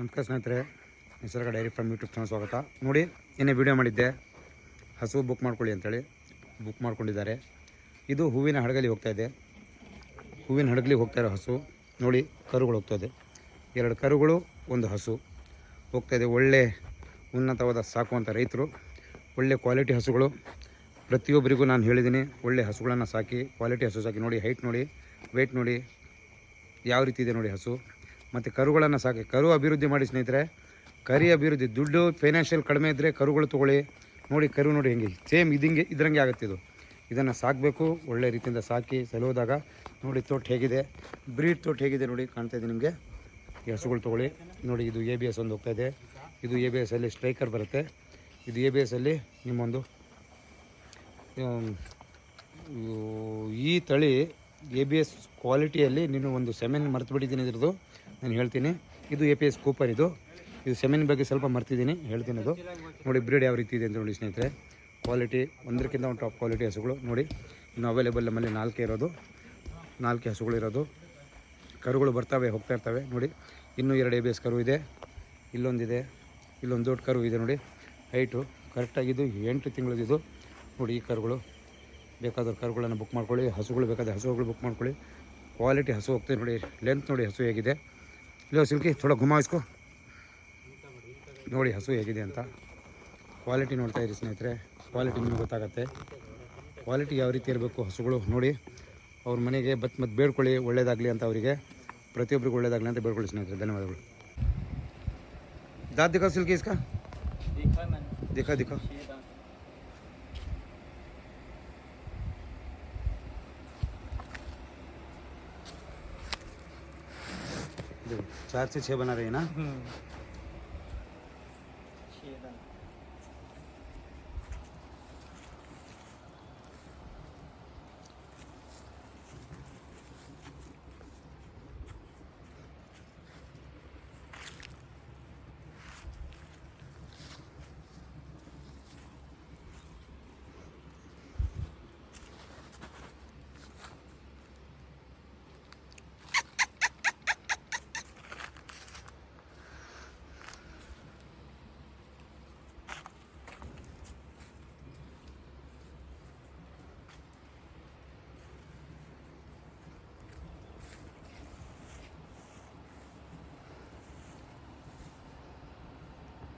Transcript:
ನಮಸ್ಕಾರ ಸ್ನೇಹಿತರೆ Nisarga diary from YouTube channel ಸ್ವಾಗತ. ನೋಡಿ ಏನೇ ವಿಡಿಯೋ ಮಾಡಿದ್ದೆ. ಹಸು ಬುಕ್ ಮಾಡ್ಕೊಳ್ಳಿ ಅಂತೇಳಿ ಬುಕ್ ಮಾಡ್ಕೊಂಡಿದ್ದಾರೆ. ಇದು ಹೂವಿನ ಹಡಗಲಿ ಹೋಗ್ತಾ ಇದೆ. ಹೂವಿನ ಹಡಗಲಿ ಹೋಗ್ತಾ ಇರೋ ಹಸು. ನೋಡಿ, ಕರುಗಳು ಹೋಗ್ತಾ ಇದೆ. ಎರಡು ಕರುಗಳು, ಒಂದು ಹಸು. ಹೋಗ್ತಾ ಇದೆ. ಒಳ್ಳೆ ಉನ್ನತವಾದ ಸಾಕುವಂಥ ರೈತರು. ಒಳ್ಳೆ ಕ್ವಾಲಿಟಿ ಹಸುಗಳು. ಪ್ರತಿಯೊಬ್ಬರಿಗೂ ನಾನು ಹೇಳಿದ್ದೀನಿ, ಒಳ್ಳೆ ಹಸುಗಳನ್ನು ಸಾಕಿ ಕ್ವಾಲಿಟಿ ಹಸು ಸಾಕಿ ನೋಡಿ ಹೈಟ್ ನೋಡಿ ವೆಯ್ಟ್ ನೋಡಿ, ಯಾವ ರೀತಿ ಇದೆ ನೋಡಿ ಹಸು. ಮತ್ತು ಕರುಗಳನ್ನು ಸಾಕಿ, ಕರು ಅಭಿವೃದ್ಧಿ ಮಾಡಿ ಸ್ನೇಹಿತರೆ. ಕರಿ ಅಭಿವೃದ್ಧಿ, ದುಡ್ಡು ಫೈನಾನ್ಷಿಯಲ್ ಕಡಿಮೆ ಇದ್ದರೆ ಕರುಗಳು ತೊಗೊಳ್ಳಿ. ನೋಡಿ, ಕರು ನೋಡಿ ಹೆಂಗೆ ಸೇಮ್ ಇದಂಗೆ ಇದ್ರಂಗೆ ಆಗುತ್ತೆ ಇದು. ಇದನ್ನು ಸಾಕಬೇಕು, ಒಳ್ಳೆ ರೀತಿಯಿಂದ ಸಾಕಿ, ಸಲುವುದಾಗ. ನೋಡಿ, ತೋಟ ಹೇಗಿದೆ ಬ್ರೀಡ್ ತೋಟ ಹೇಗಿದೆ ನೋಡಿ ಕಾಣ್ತಾ ಇದೆ ನಿಮಗೆ. ಹಸುಗಳು ತೊಗೊಳ್ಳಿ. ನೋಡಿ, ಇದು ಎ ಬಿ ಎಸ್ ಒಂದು ಹೋಗ್ತಾಯಿದೆ ಇದೆ. ಎ ಬಿ ಎಸ್ಸಲ್ಲಿ ಸ್ಟ್ರೈಕರ್ ಬರುತ್ತೆ. ಇದು ಎ ಬಿ ಎಸ್ ಅಲ್ಲಿ ನಿಮ್ಮೊಂದು ಈ ತಳಿ ಎ ಬಿ ಎಸ್ ಕ್ವಾಲಿಟಿಯಲ್ಲಿ ನೀನು ಒಂದು ಸೆಮೆನ್ ಮರ್ತು ಬಿಟ್ಟಿದ್ದೀನಿ ಇದ್ರದ್ದು. ನಾನು ಹೇಳ್ತೀನಿ. ಇದು ಎ ಪಿ ಎಸ್ ಕೂಪರ್ ಇದು. ಇದು ಸೆಮೆನ್ ಬಗ್ಗೆ ಸ್ವಲ್ಪ ಮರ್ತಿದ್ದೀನಿ. ಹೇಳ್ತೀನಿ ಅದು. ನೋಡಿ ಬ್ರೀಡ್ ಯಾವ ರೀತಿ ಇದೆ ಅಂತ ನೋಡಿ ಸ್ನೇಹಿತರೆ. ಕ್ವಾಲಿಟಿ ಒಂದಕ್ಕಿಂತ ಒಂದು ಟಾಪ್ ಕ್ವಾಲಿಟಿ ಹಸುಗಳು. ನೋಡಿ, ಇನ್ನು ಅವೈಲೇಬಲ್ ನಮ್ಮಲ್ಲಿ ನಾಲ್ಕೇ ಇರೋದು. ನಾಲ್ಕು ಹಸುಗಳು ಇರೋದು. ಕರುಗಳು ಬರ್ತವೆ, ಹೋಗ್ತಾ ಇರ್ತವೆ. ನೋಡಿ, ಇನ್ನೂ ಎರಡು ಎ ಬಿ ಎಸ್ ಕರು ಇದೆ. ಇಲ್ಲೊಂದಿದೆ. ಇಲ್ಲೊಂದು ದೊಡ್ಡ ಕರು ಇದೆ ನೋಡಿ. ಹೈಟು ಕರೆಕ್ಟಾಗಿದ್ದು ಎಂಟು ತಿಂಗಳದಿದು ನೋಡಿ, ಈ ಕರುಗಳು. ಬೇಕಾದವ್ರು ಕರುಗಳನ್ನು ಬುಕ್ ಮಾಡ್ಕೊಳ್ಳಿ, ಹಸುಗಳು ಬೇಕಾದರೆ ಹಸುಗಳು ಬುಕ್ ಮಾಡ್ಕೊಳ್ಳಿ. ಕ್ವಾಲಿಟಿ ಹಸು ಹೋಗ್ತದೆ ನೋಡಿ ಲೆಂತ್ ನೋಡಿ ಹಸು ಹೇಗಿದೆ. ಇಲ್ಲೋ ಸಿಲ್ಕಿ, ಥೋಡ ಘುಮಾಯಿಸ್ಕೊ ನೋಡಿ ಹಸು ಹೇಗಿದೆ ಅಂತ. ಕ್ವಾಲಿಟಿ ನೋಡ್ತಾ ಇರಿ ಸ್ನೇಹಿತರೆ ಕ್ವಾಲಿಟಿ ನಿಮಗೆ ಗೊತ್ತಾಗುತ್ತೆ. ಕ್ವಾಲಿಟಿ ಯಾವ ರೀತಿ ಇರಬೇಕು ಹಸುಗಳು ನೋಡಿ. ಅವ್ರ ಮನೆಗೆ ಬತ್ ಮತ್ತು ಬೇಡ್ಕೊಳ್ಳಿ, ಒಳ್ಳೇದಾಗಲಿ ಅಂತ ಅವರಿಗೆ. ಪ್ರತಿಯೊಬ್ಬರಿಗೂ ಒಳ್ಳೇದಾಗಲಿ ಅಂತ ಬೇಡ್ಕೊಳ್ಳಿ ಸ್ನೇಹಿತರೆ, ಧನ್ಯವಾದಗಳು. ದಾದಿಕ ಸಿಲ್ಕಿ ಇಸ್ಕಾ? ದಿಕ್ಕ ದಿಕ್ಕ. चार से छः बना रही है ना? छः दांत